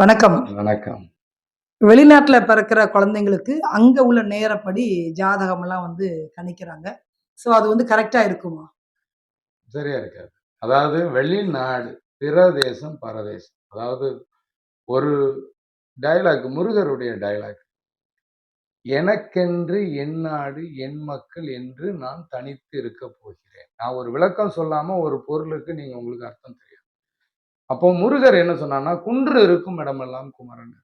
வணக்கம். வணக்கம். வெளிநாட்டுல பிறக்கிற குழந்தைங்களுக்கு அங்க உள்ள நேரப்படி ஜாதகம் எல்லாம் வந்து கணிக்கிறாங்க. சோ அது வந்து கரெக்டா இருக்குமா? சரியா இருக்காது. அதாவது வெளிநாடு பிற தேசம் பரதேசம் அதாவது ஒரு டயலாக் முருகருடைய டயலாக் எனக்கென்று என் நாடு என் மக்கள் என்று நான் தனித்து இருக்க போகிறேன். நான் ஒரு விளக்கம் சொல்லாம ஒரு பொருளுக்கு நீங்க உங்களுக்கு அர்த்தம் தெரியும். அப்போ முருகர் என்ன சொன்னான்னா குன்று இருக்கும் இடமெல்லாம் குமரன்.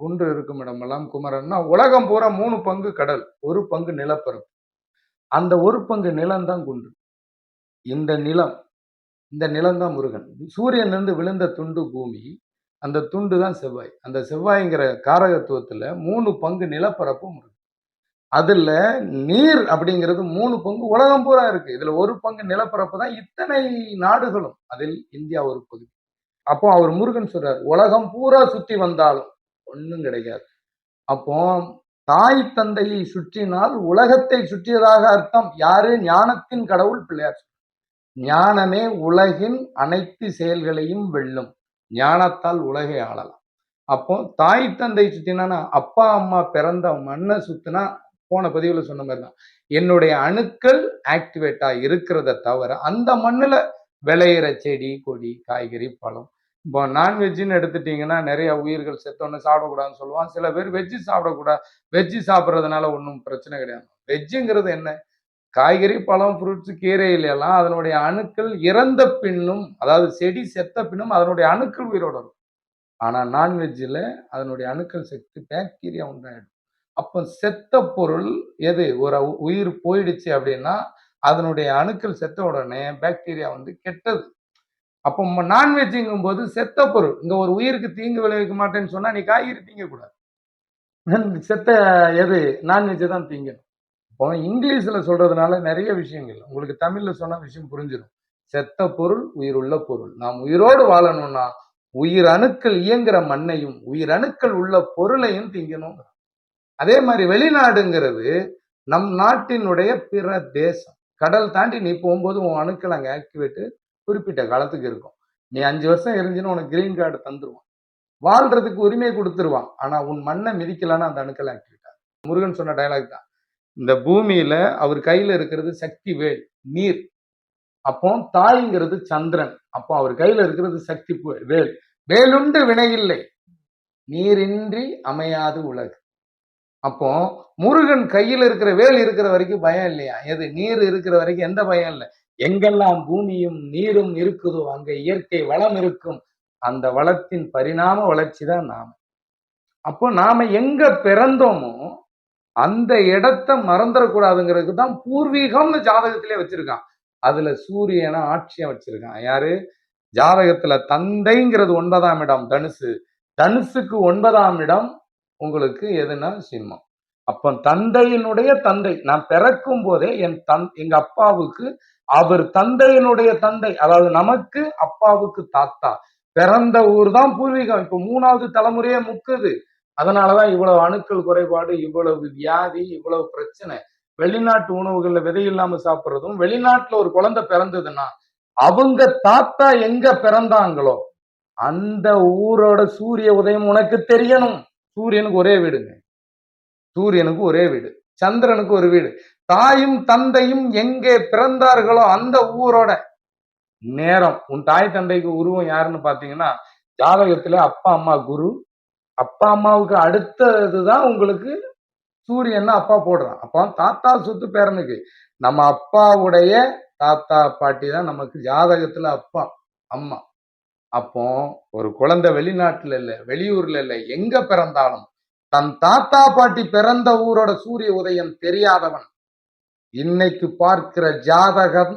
குன்று இருக்கும் இடமெல்லாம் குமரன்னா உலகம் பூரா மூணு பங்கு கடல் ஒரு பங்கு நிலப்பரப்பு. அந்த ஒரு பங்கு நிலம் தான் குன்று. இந்த நிலம் இந்த நிலம் தான் முருகன். சூரியன்லேருந்து விழுந்த துண்டு பூமி அந்த துண்டு தான் செவ்வாய். அந்த செவ்வாய்ங்கிற காரகத்துவத்தில் மூணு பங்கு நிலப்பரப்பு முருகன். அதில் நீர் அப்படிங்கிறது மூணு பங்கு உலகம் பூரா இருக்குது இதில் ஒரு பங்கு நிலப்பரப்பு தான் இத்தனை நாடுகளும். அதில் இந்தியா ஒரு பகுதி. அப்போ அவர் முருகன் சொல்றார் உலகம் பூரா சுத்தி வந்தாலும் ஒன்றும் கிடையாது. அப்போ தாய் தந்தையை சுற்றினால் உலகத்தை சுற்றியதாக அர்த்தம். யாரு? ஞானத்தின் கடவுள் பிள்ளையார் ஞானமே உலகின் அனைத்து செயல்களையும் வெல்லும். ஞானத்தால் உலகை ஆளலாம். அப்போ தாய் தந்தை சுத்தினா அப்பா அம்மா பிறந்த மண்ணை சுத்தினா போன பதிவுல சொன்ன மாதிரி தான் என்னுடைய அணுக்கள் ஆக்டிவேட்டா இருக்கிறத தவிர அந்த மண்ணுல விளையிற செடி கொடி காய்கறி பழம். இப்போ நான்வெஜ்ஜுன்னு எடுத்துட்டீங்கன்னா நிறைய உயிர்கள் செத்தோன்னு சாப்பிடக்கூடாதுன்னு சொல்லுவான் சில பேர் வெஜ்ஜு சாப்பிடக்கூடாது வெஜ்ஜு சாப்பிட்றதுனால ஒன்றும் பிரச்சனை கிடையாது. வெஜ்ஜுங்கிறது என்ன? காய்கறி பழம் ஃப்ரூட்ஸ் கீரையில எல்லாம் அதனுடைய அணுக்கள் இறந்த பின்னும் அதாவது செடி செத்த பின்னும் அதனுடைய அணுக்கள் உயிரோட இருக்கும் ஆனால் நான்வெஜ்ஜில் அதனுடைய அணுக்கள் செத்து பாக்டீரியா உண்டாயிடும். அப்போ செத்த பொருள் எது? ஒரு உயிர் போயிடுச்சு அப்படின்னா அதனுடைய அணுக்கள் செத்த உடனே பாக்டீரியா வந்து கெட்டது. அப்போ நான்வெஜ்ஜுங்கும் போது செத்த பொருள். இங்கே ஒரு உயிருக்கு தீங்கு விளைவிக்க மாட்டேன்னு சொன்னால் நீ காய்கறி தீங்கக்கூடாது. செத்த எது? நான்வெஜ்ஜை தான் தீங்கணும். இப்போ இங்கிலீஷில் சொல்கிறதுனால நிறைய விஷயங்கள். உங்களுக்கு தமிழில் சொன்ன விஷயம் புரிஞ்சிடும் செத்த பொருள் உயிர் உள்ள பொருள். நாம் உயிரோடு வாழணும்னா உயிர் அணுக்கள் இயங்குற மண்ணையும் உயிர் அணுக்கள் உள்ள பொருளையும் திங்கணும் அதே மாதிரி வெளிநாடுங்கிறது நம் நாட்டினுடைய பிற தேசம். கடல் தாண்டி நீ போகும்போது உன் அணுக்கள் அங்கே ஆக்டிவேட்டு குறிப்பிட்ட காலத்துக்கு இருக்கும். நீ அஞ்சு வருஷம் இருந்துச்சுன்னு உனக்கு கிரீன் கார்டு தந்துருவான். வாழ்றதுக்கு உரிமை கொடுத்துருவான். ஆனால் உன் மண்ணை மிதிக்கலான்னு அந்த அணுக்கள் ஆக்டிவேட் ஆகும் முருகன் சொன்ன டைலாக் தான். இந்த பூமியில அவர் கையில இருக்கிறது சக்தி வேல் நீர். அப்போ தாய்ங்கிறது சந்திரன். அப்போ அவர் கையில இருக்கிறது சக்தி வேல். வேலுண்டு வினையில்லை நீரின்றி அமையாது உலகு. அப்போ முருகன் கையில் இருக்கிற வேல் இருக்கிற வரைக்கும் பயம் இல்லையா? எது? நீர் இருக்கிற வரைக்கும் எந்த பயம் இல்லை? எங்கெல்லாம் பூமியும் நீரும் இருக்குதோ அங்க இயற்கை வளம் இருக்கும். அந்த வளத்தின் பரிணாம வளர்ச்சி தான் நாம. அப்போ நாம எங்க பிறந்தோமோ அந்த இடத்த மறந்துடக்கூடாதுங்கிறதுக்கு தான் பூர்வீகம்னு ஜாதகத்திலே வச்சிருக்கான். அதுல சூரியனை ஆட்சியம் வச்சிருக்கான் யாரு? ஜாதகத்துல தந்தைங்கிறது ஒன்பதாம் இடம் தனுசு. தனுசுக்கு ஒன்பதாம் இடம் உங்களுக்கு எதுனா சிம்மம். அப்போ தந்தையினுடைய தந்தை நான் பிறக்கும் போதே என் தன் எங்க அப்பாவுக்கு அவர் தந்தையினுடைய தந்தை அதாவது நமக்கு அப்பாவுக்கு தாத்தா. பிறந்த ஊர் தான் பூர்வீகம். இப்ப மூணாவது தலைமுறையே முக்குது. அதனாலதான் இவ்வளவு அணுக்கள் குறைபாடு இவ்வளவு வியாதி இவ்வளவு பிரச்சனை. வெளிநாட்டு உணவுகள்ல விதை இல்லாம சாப்பிடுறதும் வெளிநாட்டுல ஒரு குழந்தை பிறந்ததுன்னா அவங்க தாத்தா எங்க பிறந்தாங்களோ அந்த ஊரோட சூரிய உதயம் உனக்கு தெரியணும். சூரியனுக்கு ஒரே வீடுங்க. சூரியனுக்கு ஒரே வீடு. சந்திரனுக்கு ஒரு வீடு. தாயும் தந்தையும் எங்கே பிறந்தார்களோ அந்த ஊரோட நேரம். உன் தாய் தந்தைக்கு உருவம் யாருன்னு பாத்தீங்கன்னா ஜாதகத்துல அப்பா அம்மா குரு. அப்பா அம்மாவுக்கு அடுத்ததுதான் உங்களுக்கு சூரியன் அப்பா போடுறான். அப்பா தாத்தா சொத்து பேரனுக்கு. நம்ம அப்பாவுடைய தாத்தா பாட்டி தான் நமக்கு ஜாதகத்துல அப்பா அம்மா. அப்போ ஒரு குழந்தை வெளிநாட்டுல இல்லை வெளியூர்ல இல்லை எங்க பிறந்தாலும் தன் தாத்தா பாட்டி பிறந்த ஊரோட சூரிய உதயம் தெரியாதவன் இன்னைக்கு பார்க்கிற ஜாதகம்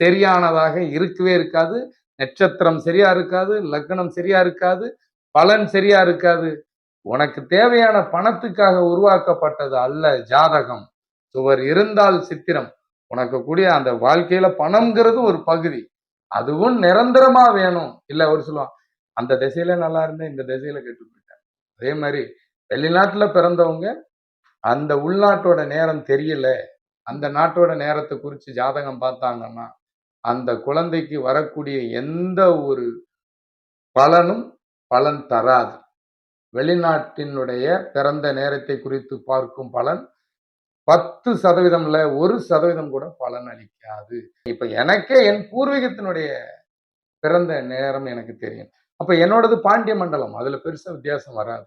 சரியானதாக இருக்கவே இருக்காது. நட்சத்திரம் சரியா இருக்காது லக்னம் சரியா இருக்காது பலன் சரியா இருக்காது. உனக்கு தேவையான பணத்துக்காக உருவாக்கப்பட்டது அல்ல ஜாதகம். சுவர் இருந்தால் சித்திரம். உனக்கு கூடிய அந்த வாழ்க்கையில பணம்ங்கிறது ஒரு பகுதி. அதுவும் நிரந்தரமா வேணும். இல்ல ஒரு சொல்லுவான் அந்த திசையில நல்லா இருந்தேன் இந்த திசையில கெட்டு போயிட்டேன். அதே மாதிரி வெளிநாட்டுல பிறந்தவங்க அந்த உள்நாட்டோட நேரம் தெரியல அந்த நாட்டோட நேரத்தை குறித்து ஜாதகம் பார்த்தாங்கன்னா அந்த குழந்தைக்கு வரக்கூடிய எந்த ஒரு பலனும் பலன் தராது. வெளிநாட்டினுடைய பிறந்த நேரத்தை குறித்து பார்க்கும் பலன் பத்து சதவீதம்ல ஒரு சதவீதம் கூட பலன் அளிக்காது. இப்ப எனக்கே என் பூர்வீகத்தினுடைய பிறந்த நேரம் எனக்கு தெரியும். அப்ப என்னோடது பாண்டிய மண்டலம். அதுல பெருசா வித்தியாசம் வராது.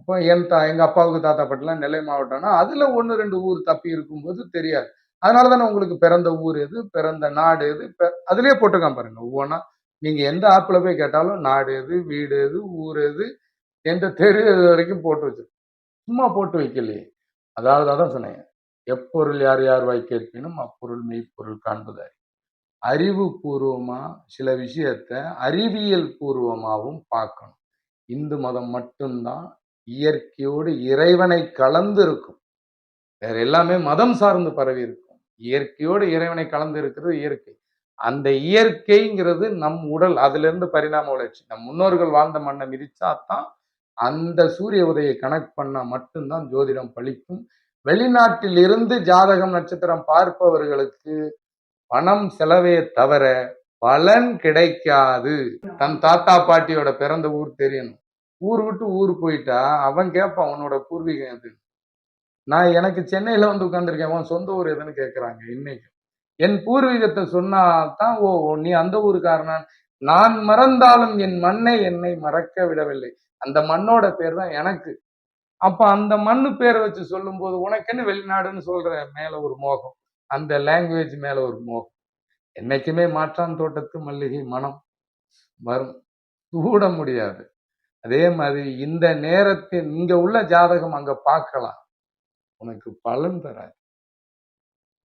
அப்போ என் தா எங்க அப்பாவுக்கு தாத்தா பாட்டிலாம் நெல்லை மாவட்டம்னா அதுல ஒன்று ரெண்டு ஊர் தப்பி இருக்கும்போது தெரியாது. அதனால தானே உங்களுக்கு பிறந்த ஊர் எது பிறந்த நாடு எது பெ- அதுலயே போட்டுக்காம பாருங்க. ஒவ்வொன்றா நீங்க எந்த ஆப்ல போய் கேட்டாலும் நாடு எது வீடு எது ஊர் எது எந்த தெரு எது வரைக்கும் போட்டு வச்சிருக்கோம் சும்மா போட்டு வைக்கலையே. அதாவது அதான் சொன்னேன். எப்பொருள் யார் யார் வாய் கேட்பினும் அப்பொருள் மெய்ப்பொருள் காண்பது அறிவு. பூர்வமா சில விஷயத்த அறிவியல் பூர்வமாகவும் பார்க்கணும். இந்து மதம் மட்டும்தான் இயற்கையோடு இறைவனை கலந்து இருக்கும் வேற எல்லாமே மதம் சார்ந்து பரவி இருக்கும். இயற்கையோடு இறைவனை கலந்து இருக்கிறது இயற்கை. அந்த இயற்கைங்கிறது நம் உடல் அதுல இருந்து பரிணாம வளர்ச்சி. நம் முன்னோர்கள் வாழ்ந்த மண்ணை மிதிச்சாதான் அந்த சூரிய உதயை கனெக்ட் பண்ணா மட்டும்தான் ஜோதிடம் பழிக்கும். வெளிநாட்டில் இருந்து ஜாதகம் நட்சத்திரம் பார்ப்பவர்களுக்கு பணம் செலவே தவிர பலன் கிடைக்காது. தன் தாத்தா பாட்டியோட பிறந்த ஊர் தெரியணும். ஊர் விட்டு ஊர் போயிட்டா அவன் கேட்பான் உன்னோட பூர்வீகம் எது? நான் எனக்கு சென்னையில வந்து உட்காந்துருக்கேன் உன் சொந்த ஊர் எதுன்னு கேட்கறாங்க இன்னைக்கு. என் பூர்வீகத்தை சொன்னா தான் ஓ ஓ, நீ அந்த ஊருக்காரனான் நான் மறந்தாலும் என் மண்ணை என்னை மறக்க விடவில்லை. அந்த மண்ணோட பேர் தான் எனக்கு. அப்ப அந்த மண்ணு பேரை வச்சு சொல்லும்போது உனக்குன்னு வெளிநாடுன்னு சொல்ற மேல ஒரு மோகம். அந்த லாங்குவேஜ் மேல ஒரு மோகம். என்னைக்குமே மாற்றான் தோட்டத்து மல்லிகை மனம் வரும். கூட முடியாது. அதே மாதிரி இந்த நேரத்தில் இங்க உள்ள ஜாதகம் அங்க பார்க்கலாம். உனக்கு பலன் தராது.